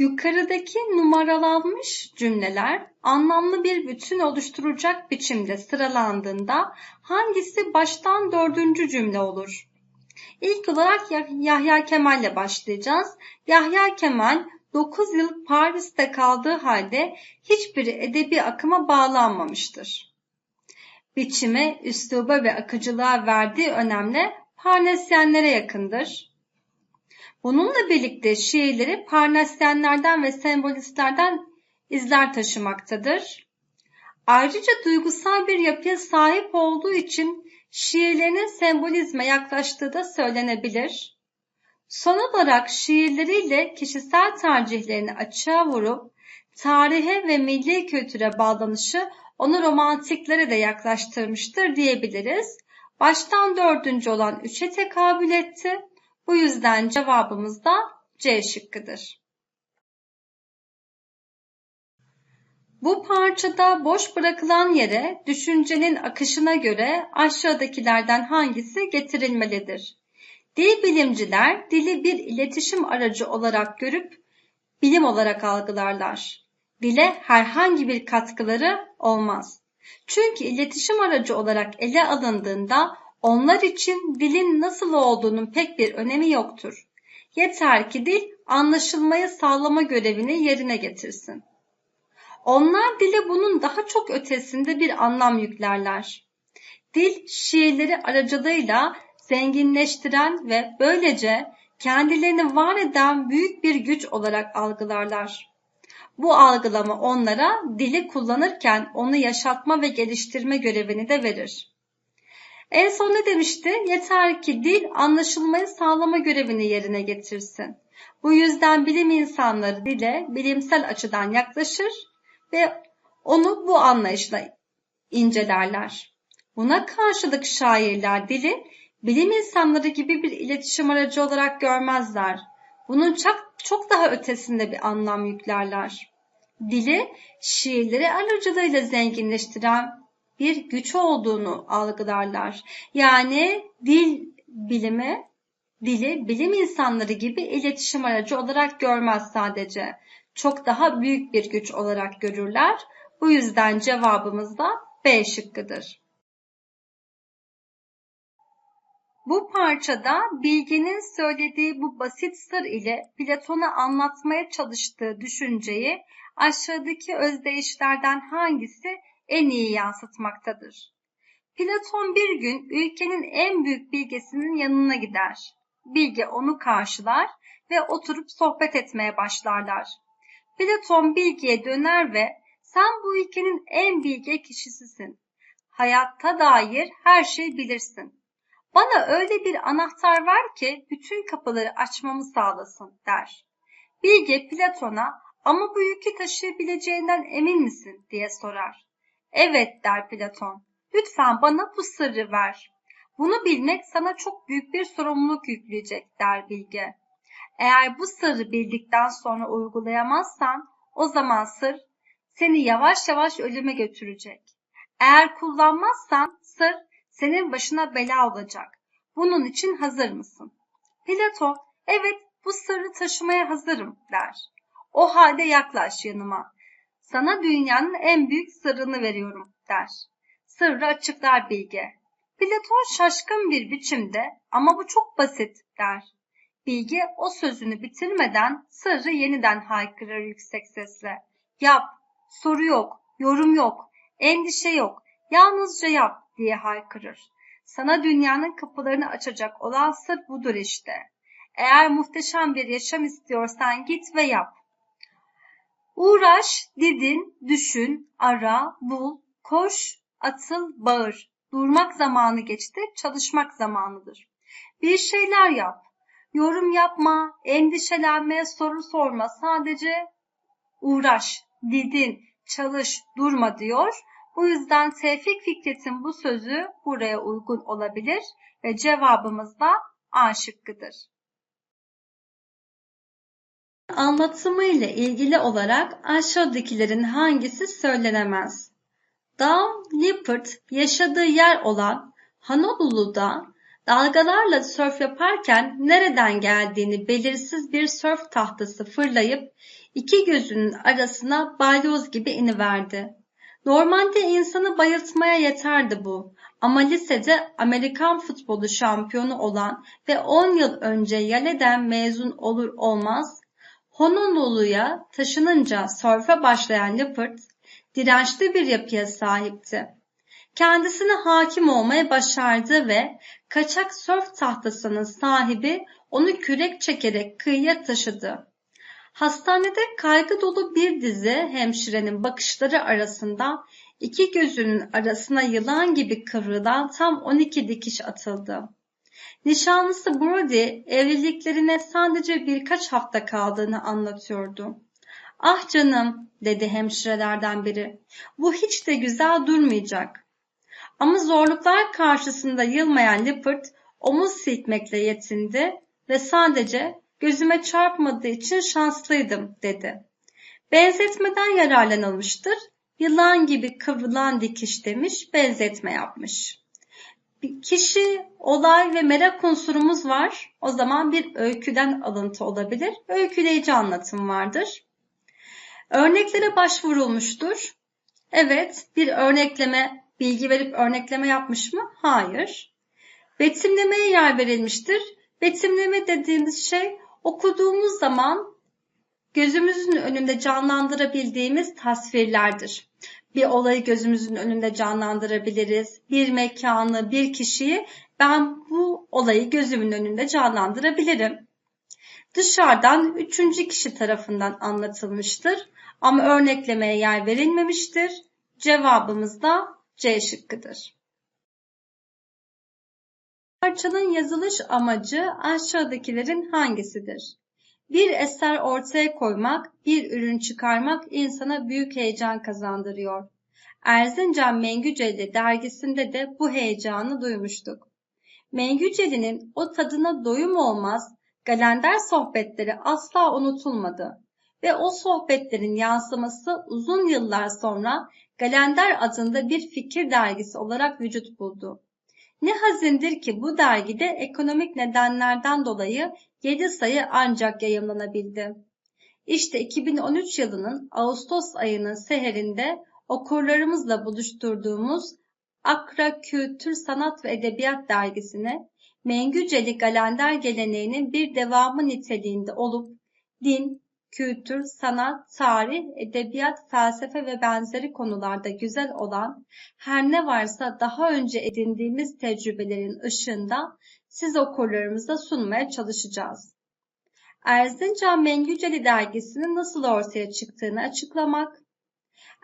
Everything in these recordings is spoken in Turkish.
Yukarıdaki numaralanmış cümleler anlamlı bir bütün oluşturacak biçimde sıralandığında hangisi baştan dördüncü cümle olur? İlk olarak Yahya Kemal ile başlayacağız. Yahya Kemal 9 yıl Paris'te kaldığı halde hiçbiri edebi akıma bağlanmamıştır. Biçime, üsluba ve akıcılığa verdiği önemle Parnasyenlere yakındır. Bununla birlikte şiirleri Parnasyenlerden ve sembolistlerden izler taşımaktadır. Ayrıca duygusal bir yapıya sahip olduğu için şiirlerinin sembolizme yaklaştığı da söylenebilir. Son olarak şiirleriyle kişisel tercihlerini açığa vurup tarihe ve milli kültüre bağlanışı onu romantiklere de yaklaştırmıştır diyebiliriz. Baştan dördüncü olan üçe tekabül etti. Bu yüzden cevabımız da C şıkkıdır. Bu parçada boş bırakılan yere düşüncenin akışına göre aşağıdakilerden hangisi getirilmelidir? Dil bilimciler dili bir iletişim aracı olarak görüp bilim olarak algılarlar. Dile herhangi bir katkıları olmaz. Çünkü iletişim aracı olarak ele alındığında onlar için dilin nasıl olduğunun pek bir önemi yoktur. Yeter ki dil anlaşılmayı sağlama görevini yerine getirsin. Onlar dile bunun daha çok ötesinde bir anlam yüklerler. Dil şiirleri aracılığıyla zenginleştiren ve böylece kendilerini var eden büyük bir güç olarak algılarlar. Bu algılama onlara dili kullanırken onu yaşatma ve geliştirme görevini de verir. En son ne demişti? Yeter ki dil anlaşılmayı sağlama görevini yerine getirsin. Bu yüzden bilim insanları dile bilimsel açıdan yaklaşır ve onu bu anlayışla incelerler. Buna karşılık şairler dili bilim insanları gibi bir iletişim aracı olarak görmezler. Bunun çok, çok daha ötesinde bir anlam yüklerler. Dili şiirleri aracılığıyla zenginleştiren bir güç olduğunu algılarlar. Yani dil bilimi, dili bilim insanları gibi iletişim aracı olarak görmez sadece. Çok daha büyük bir güç olarak görürler. Bu yüzden cevabımız da B şıkkıdır. Bu parçada bilginin söylediği bu basit sır ile Platon'a anlatmaya çalıştığı düşünceyi aşağıdaki özdeyişlerden hangisi en iyi yansıtmaktadır? Platon bir gün ülkenin en büyük bilgesinin yanına gider. Bilge onu karşılar ve oturup sohbet etmeye başlarlar. Platon bilgiye döner ve sen bu ülkenin en bilge kişisisin. Hayatta dair her şeyi bilirsin. Bana öyle bir anahtar ver ki bütün kapıları açmamı sağlasın der. Bilge Platon'a ama bu yükü taşıyabileceğinden emin misin diye sorar. Evet der Platon. Lütfen bana bu sırrı ver. Bunu bilmek sana çok büyük bir sorumluluk yükleyecek der Bilge. Eğer bu sırrı bildikten sonra uygulayamazsan o zaman sır seni yavaş yavaş ölüme götürecek. Eğer kullanmazsan sır senin başına bela olacak. Bunun için hazır mısın? Plato, evet bu sırrı taşımaya hazırım der. O halde yaklaş yanıma. Sana dünyanın en büyük sırrını veriyorum der. Sırrı açıklar bilge. Platon şaşkın bir biçimde ama bu çok basit der. Bilge o sözünü bitirmeden sırrı yeniden haykırır yüksek sesle. Yap, soru yok, yorum yok, endişe yok, yalnızca yap diye haykırır. Sana dünyanın kapılarını açacak olan sır budur işte. Eğer muhteşem bir yaşam istiyorsan git ve yap. Uğraş, didin, düşün, ara, bul, koş, atıl, bağır. Durmak zamanı geçti, çalışmak zamanıdır. Bir şeyler yap. Yorum yapma, endişelenme, soru sorma. Sadece uğraş, didin, çalış, durma diyor. Bu yüzden Tevfik Fikret'in bu sözü buraya uygun olabilir ve cevabımız da A şıkkıdır. Anlatımı ile ilgili olarak aşağıdakilerin hangisi söylenemez? Down Lippert yaşadığı yer olan Honolulu'da dalgalarla sörf yaparken nereden geldiğini belirsiz bir sörf tahtası fırlayıp İki gözünün arasına balyoz gibi iniverdi. Normalde insanı bayıltmaya yeterdi bu. Ama lisede Amerikan futbolu şampiyonu olan ve 10 yıl önce Yale'den mezun olur olmaz Honolulu'ya taşınınca sörfe başlayan Lippert dirençli bir yapıya sahipti. Kendisine hakim olmaya başardı ve kaçak sörf tahtasının sahibi onu kürek çekerek kıyıya taşıdı. Hastanede kaygı dolu bir dizi hemşirenin bakışları arasında iki gözünün arasına yılan gibi kıvrılan tam 12 dikiş atıldı. Nişanlısı Brody evliliklerine sadece birkaç hafta kaldığını anlatıyordu. Ah canım dedi hemşirelerden biri. Bu hiç de güzel durmayacak. Ama zorluklar karşısında yılmayan Lippert omuz silkmekle yetindi ve sadece gözüme çarpmadığı için şanslıydım dedi. Benzetmeden yararlanılmıştır. Yılan gibi kıvrılan dikiş demiş, benzetme yapmış. Kişi, olay ve merak unsurumuz var. O zaman bir öyküden alıntı olabilir. Öyküleyici anlatım vardır. Örneklere başvurulmuştur. Evet, bir örnekleme, bilgi verip örnekleme yapmış mı? Hayır. Betimlemeye yer verilmiştir. Betimleme dediğimiz şey okuduğumuz zaman gözümüzün önünde canlandırabildiğimiz tasvirlerdir. Bir olayı gözümüzün önünde canlandırabiliriz. Bir mekanı, bir kişiyi ben bu olayı gözümün önünde canlandırabilirim. Dışarıdan üçüncü kişi tarafından anlatılmıştır ama örneklemeye yer verilmemiştir. Cevabımız da C şıkkıdır. Parçanın yazılış amacı aşağıdakilerin hangisidir? Bir eser ortaya koymak, bir ürün çıkarmak insana büyük heyecan kazandırıyor. Erzincan Mengüceli dergisinde de bu heyecanı duymuştuk. Mengüceli'nin o tadına doyum olmaz, galender sohbetleri asla unutulmadı ve o sohbetlerin yansıması uzun yıllar sonra Galender adında bir fikir dergisi olarak vücut buldu. Ne hazindir ki bu dergide ekonomik nedenlerden dolayı 7 sayı ancak yayımlanabildi. İşte 2013 yılının Ağustos ayının seherinde okurlarımızla buluşturduğumuz Akra Kültür Sanat ve Edebiyat dergisine Mengüceli Galender geleneğinin bir devamı niteliğinde olup din, kültür, sanat, tarih, edebiyat, felsefe ve benzeri konularda güzel olan her ne varsa daha önce edindiğimiz tecrübelerin ışığında siz okurlarımıza sunmaya çalışacağız. Erzincan Mengüceli dergisinin nasıl ortaya çıktığını açıklamak,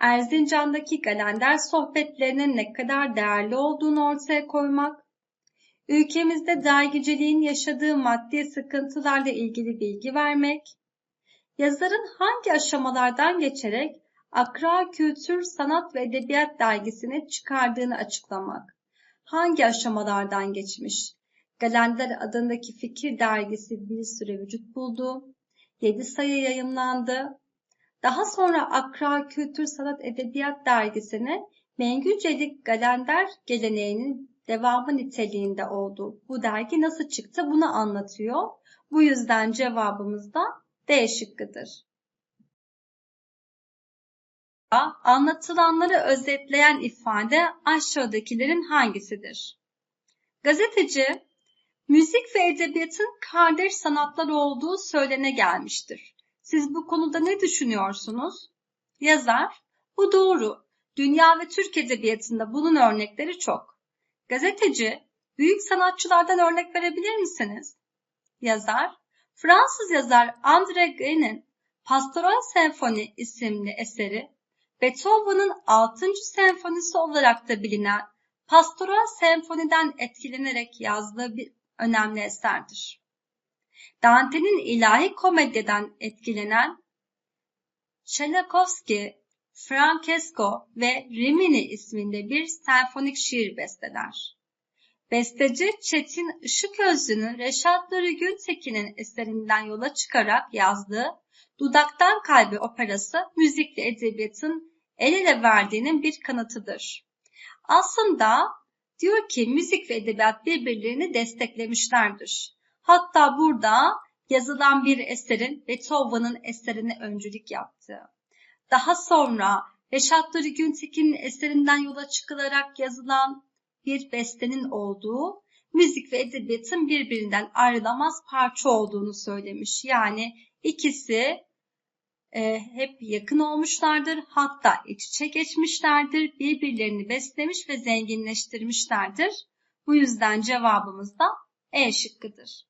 Erzincan'daki Galender sohbetlerinin ne kadar değerli olduğunu ortaya koymak, ülkemizde dergiciliğin yaşadığı maddi sıkıntılarla ilgili bilgi vermek, yazarın hangi aşamalardan geçerek Akra Kültür, Sanat ve Edebiyat dergisini çıkardığını açıklamak. Hangi aşamalardan geçmiş? Galender adındaki fikir dergisi bir süre vücut buldu. 7 sayı yayımlandı. Daha sonra Akra Kültür Sanat Edebiyat dergisine Mengücelik Galender geleneğinin devamı niteliğinde oldu. Bu dergi nasıl çıktı bunu anlatıyor. Bu yüzden cevabımız da D şıkkıdır. Anlatılanları özetleyen ifade aşağıdakilerin hangisidir? Gazeteci, müzik ve edebiyatın kardeş sanatlar olduğu söylene gelmiştir. Siz bu konuda ne düşünüyorsunuz? Yazar, bu doğru. Dünya ve Türk edebiyatında bunun örnekleri çok. Gazeteci, büyük sanatçılardan örnek verebilir misiniz? Yazar, Fransız yazar André Gine'in Pastoral Senfoni isimli eseri Beethoven'ın 6. senfonisi olarak da bilinen Pastoral Senfoni'den etkilenerek yazdığı bir önemli eserdir. Dante'nin ilahi komedyadan etkilenen Tchaikovsky, Francesco ve Rimini isminde bir senfonik şiir besteler. Besteci Çetin Işıközlü'nün Reşat Nuri Gültekin'in eserinden yola çıkarak yazdığı Dudaktan Kalbe operası müzikle edebiyatın el ele verdiğinin bir kanıtıdır. Aslında diyor ki müzik ve edebiyat birbirlerini desteklemişlerdir. Hatta burada yazılan bir eserin Beethoven'ın eserine öncülük yaptığı. Daha sonra Reşat Nuri Güntekin'in eserinden yola çıkılarak yazılan bir bestenin olduğu, müzik ve edebiyatın birbirinden ayrılamaz parça olduğunu söylemiş. Yani ikisi e, hep yakın olmuşlardır, hatta iç içe geçmişlerdir, birbirlerini beslemiş ve zenginleştirmişlerdir. Bu yüzden cevabımız da E şıkkıdır.